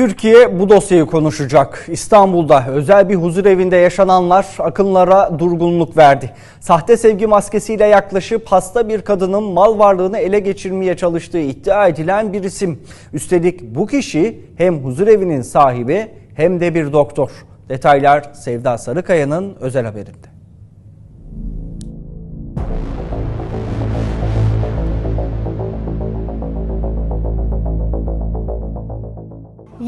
Türkiye bu dosyayı konuşacak. İstanbul'da özel bir huzur evinde yaşananlar akınlara durgunluk verdi. Sahte sevgi maskesiyle yaklaşıp hasta bir kadının mal varlığını ele geçirmeye çalıştığı iddia edilen bir isim. Üstelik bu kişi hem huzur evinin sahibi hem de bir doktor. Detaylar Sevda Sarıkaya'nın özel haberinde.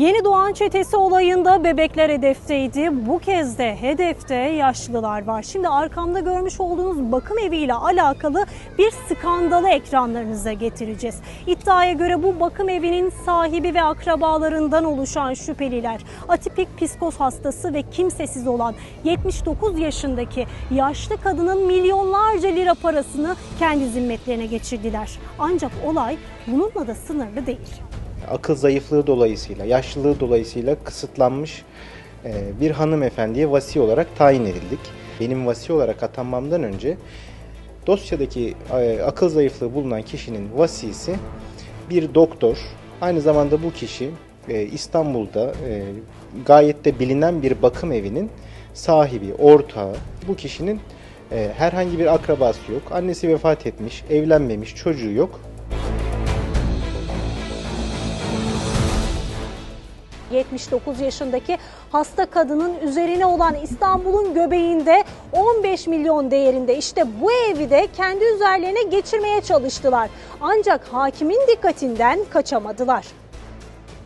Yeni doğan çetesi olayında bebekler hedefteydi. Bu kez de hedefte yaşlılar var. Şimdi arkamda görmüş olduğunuz bakım eviyle alakalı bir skandalı ekranlarınıza getireceğiz. İddiaya göre bu bakım evinin sahibi ve akrabalarından oluşan şüpheliler atipik psikoz hastası ve kimsesiz olan 79 yaşındaki yaşlı kadının milyonlarca lira parasını kendi zimmetlerine geçirdiler. Ancak olay bununla da sınırlı değil. Akıl zayıflığı dolayısıyla, yaşlılığı dolayısıyla kısıtlanmış e, bir hanımefendiye vasi olarak tayin edildik. Benim vasi olarak atanmamdan önce dosyadaki e, akıl zayıflığı bulunan kişinin vasisi bir doktor. Aynı zamanda bu kişi e, İstanbul'da gayet de bilinen bir bakım evinin sahibi, ortağı. Bu kişinin herhangi bir akrabası yok. Annesi vefat etmiş, evlenmemiş, çocuğu yok. 79 yaşındaki hasta kadının üzerine olan İstanbul'un göbeğinde 15 milyon değerinde işte bu evi de kendi üzerlerine geçirmeye çalıştılar. Ancak hakimin dikkatinden kaçamadılar.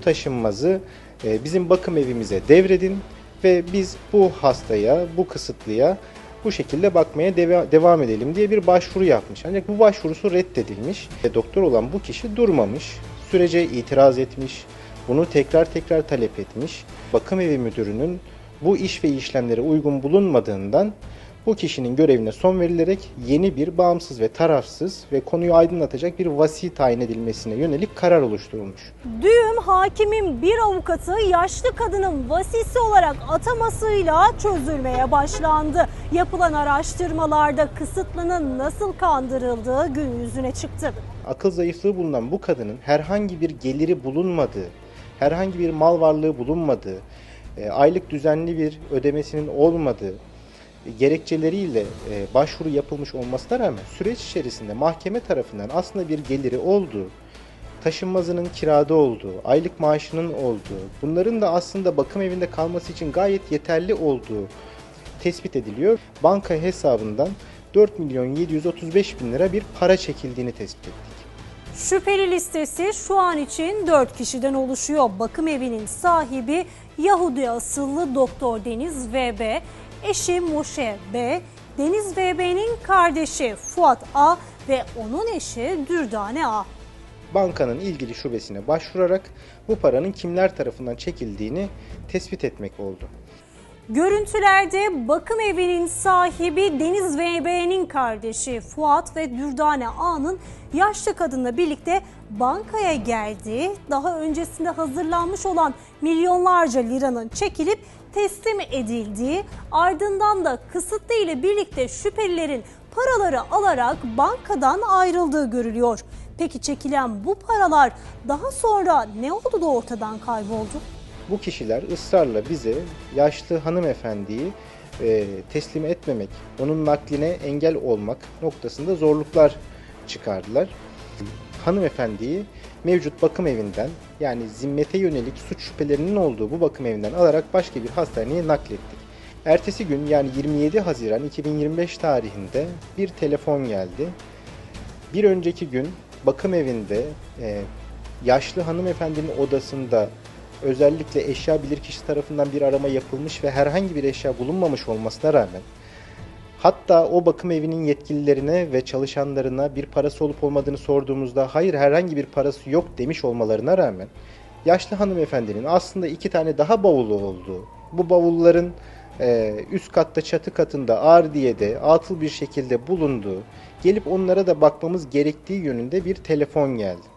taşınmazı e, bizim bakım evimize devredin ve biz bu hastaya, bu kısıtlıya bu şekilde bakmaya deva- devam edelim diye bir başvuru yapmış. Ancak bu başvurusu reddedilmiş. Doktor olan bu kişi durmamış, sürece itiraz etmiş, bunu tekrar tekrar talep etmiş. Bakım evi müdürünün bu iş ve işlemlere uygun bulunmadığından bu kişinin görevine son verilerek yeni bir bağımsız ve tarafsız ve konuyu aydınlatacak bir vasi tayin edilmesine yönelik karar oluşturulmuş. Düğüm hakimin bir avukatı yaşlı kadının vasisi olarak atamasıyla çözülmeye başlandı. Yapılan araştırmalarda kısıtlının nasıl kandırıldığı gün yüzüne çıktı. akıl zayıflığı bulunan bu kadının herhangi bir geliri bulunmadığı, herhangi bir mal varlığı bulunmadığı, e, aylık düzenli bir ödemesinin olmadığı e, gerekçeleriyle e, başvuru yapılmış olmasına rağmen süreç içerisinde mahkeme tarafından aslında bir geliri olduğu, taşınmazının kirada olduğu, aylık maaşının olduğu, bunların da aslında bakım evinde kalması için gayet yeterli olduğu tespit ediliyor. Banka hesabından 4 milyon 735 bin lira bir para çekildiğini tespit ettik. Şüpheli listesi şu an için 4 kişiden oluşuyor. Bakım evinin sahibi Yahudi asıllı Doktor Deniz VB, eşi Moşe B, Deniz VB'nin kardeşi Fuat A ve onun eşi Dürdane A. bankanın ilgili şubesine başvurarak bu paranın kimler tarafından çekildiğini tespit etmek oldu. Görüntülerde bakım evinin sahibi Deniz VB'nin kardeşi Fuat ve Dürdane A'nın yaşlı kadınla birlikte bankaya geldiği, daha öncesinde hazırlanmış olan milyonlarca liranın çekilip teslim edildiği, ardından da kısıtlı ile birlikte şüphelilerin paraları alarak bankadan ayrıldığı görülüyor. Peki çekilen bu paralar daha sonra ne oldu da ortadan kayboldu? Bu kişiler ısrarla bize yaşlı hanımefendiyi e, teslim etmemek, onun nakline engel olmak noktasında zorluklar çıkardılar. Hanımefendiyi mevcut bakım evinden yani zimmete yönelik suç şüphelerinin olduğu bu bakım evinden alarak başka bir hastaneye naklettik. Ertesi gün yani 27 Haziran 2025 tarihinde bir telefon geldi. Bir önceki gün bakım evinde e, yaşlı hanımefendinin odasında özellikle eşya bilirkişi tarafından bir arama yapılmış ve herhangi bir eşya bulunmamış olmasına rağmen hatta o bakım evinin yetkililerine ve çalışanlarına bir parası olup olmadığını sorduğumuzda hayır herhangi bir parası yok demiş olmalarına rağmen yaşlı hanımefendinin aslında iki tane daha bavulu olduğu, bu bavulların e, üst katta çatı katında ardiyede atıl bir şekilde bulunduğu, gelip onlara da bakmamız gerektiği yönünde bir telefon geldi.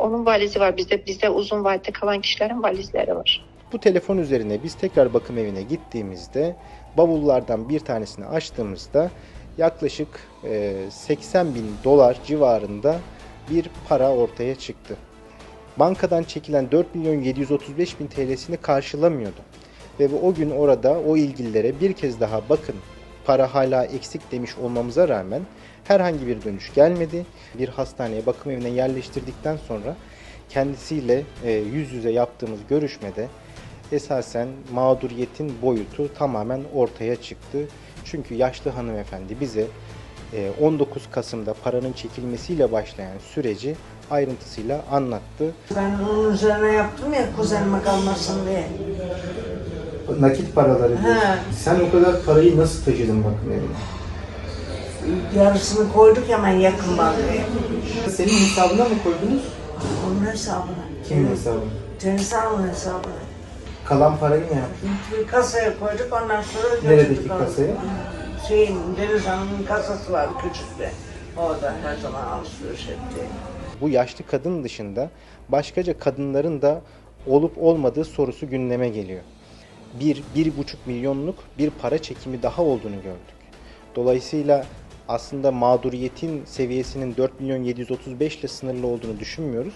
Onun valizi var. Bizde bizde uzun vadede kalan kişilerin valizleri var. Bu telefon üzerine biz tekrar bakım evine gittiğimizde bavullardan bir tanesini açtığımızda yaklaşık e, 80 bin dolar civarında bir para ortaya çıktı. bankadan çekilen 4 milyon 735 bin TL'sini karşılamıyordu. Ve o gün orada o ilgililere bir kez daha bakın para hala eksik demiş olmamıza rağmen herhangi bir dönüş gelmedi. Bir hastaneye bakım evine yerleştirdikten sonra kendisiyle e, yüz yüze yaptığımız görüşmede esasen mağduriyetin boyutu tamamen ortaya çıktı. Çünkü yaşlı hanımefendi bize e, 19 Kasım'da paranın çekilmesiyle başlayan süreci ayrıntısıyla anlattı. Ben onun üzerine yaptım ya kuzenime kalmasın diye. Nakit paraları. Sen o kadar parayı nasıl taşıdın bakım evine? Yarısını koyduk hemen yakın bankaya. Senin hesabına mı koydunuz? Onun hesabına. Kimin hesabına? Tenis alma hesabına. Kalan parayı ne yaptın? Bir kasaya koyduk ondan sonra Neredeki kasaya? Şeyin, Deniz Hanım'ın kasası var küçük de. Orada her zaman alışveriş etti. Bu yaşlı kadın dışında başkaca kadınların da olup olmadığı sorusu gündeme geliyor. Bir, bir buçuk milyonluk bir para çekimi daha olduğunu gördük. Dolayısıyla aslında mağduriyetin seviyesinin 4 milyon 735 ile sınırlı olduğunu düşünmüyoruz.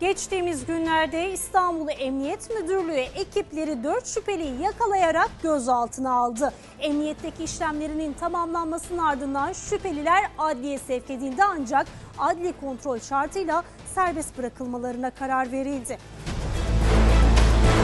Geçtiğimiz günlerde İstanbul Emniyet Müdürlüğü ekipleri 4 şüpheliyi yakalayarak gözaltına aldı. Emniyetteki işlemlerinin tamamlanmasının ardından şüpheliler adliye sevk edildi ancak adli kontrol şartıyla serbest bırakılmalarına karar verildi.